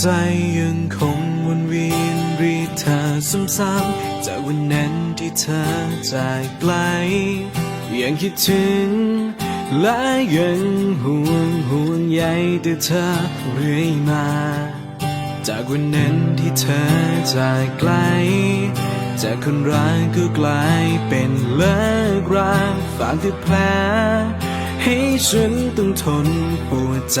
ใจยังคงวนเวียนรีเธอซ้ำๆจากวันนั้นที่เธอจากไกล ยังคิดถึงและยังห่วงห่วงใยแต่เธอเรื่อยมา จากวันนั้นที่เธอจากไกล จากคนรักก็กลายเป็นเลิกราฝากแต่แผลให้ฉันต้องทนปวดใจ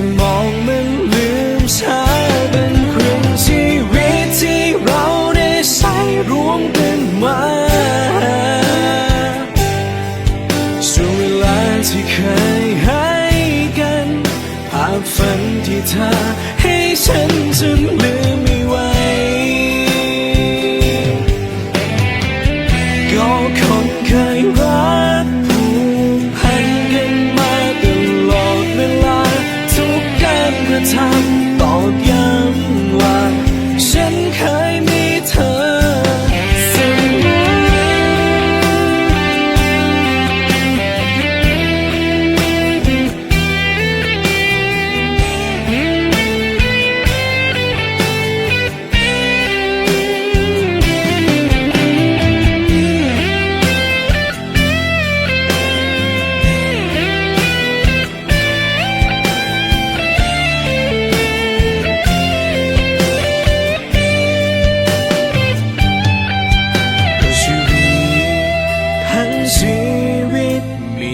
จะมองมันลืมเธอเป็นครึ่งชีวิตที่เราได้ใช้ร่วมกันมาช่วงเวลาที่เคยให้กันภาพฝันที่เธอให้ฉันจนลืม กา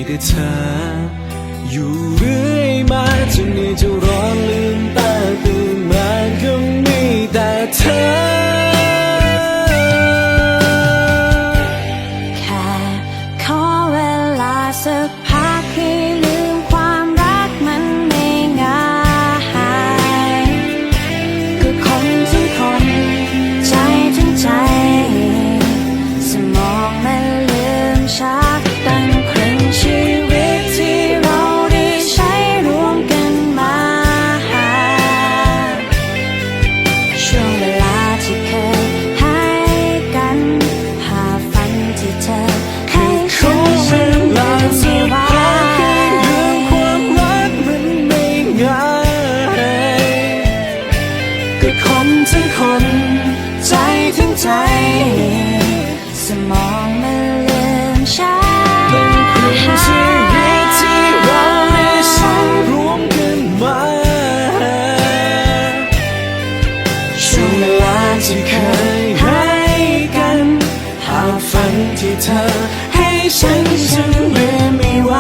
ตมีแต่เธอ อยู่เรื่อยมาจนนี้จะร้อนลืมตาตื่นมาก็มีแต่เธอ ที่เคยให้กัน หากฝันที่เธอให้ฉันฉันลืมไม่ไว